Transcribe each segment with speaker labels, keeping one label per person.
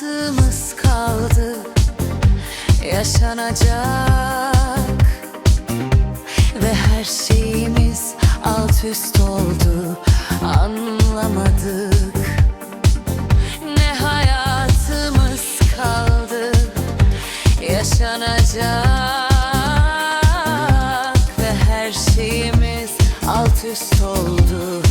Speaker 1: hayatımız kaldı. Yaşanacak. Ve her şeyimiz alt üst oldu. Anlamadık. Ne hayatımız kaldı. Yaşanacak. Ve her şeyimiz alt üst oldu.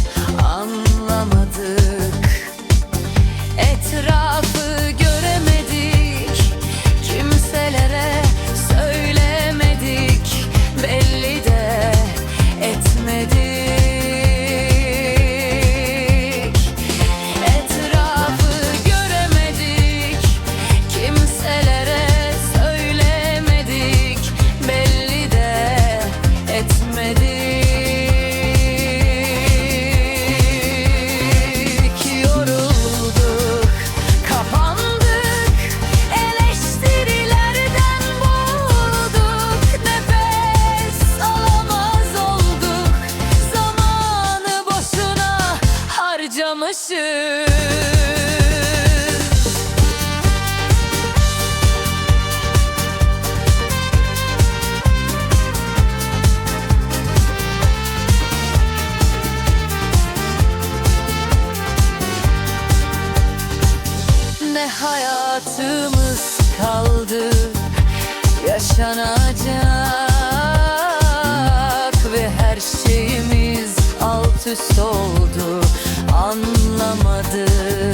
Speaker 1: Ne hayatımız kaldı yaşanacak ve her şeyimiz alt üst oldu anlamadım.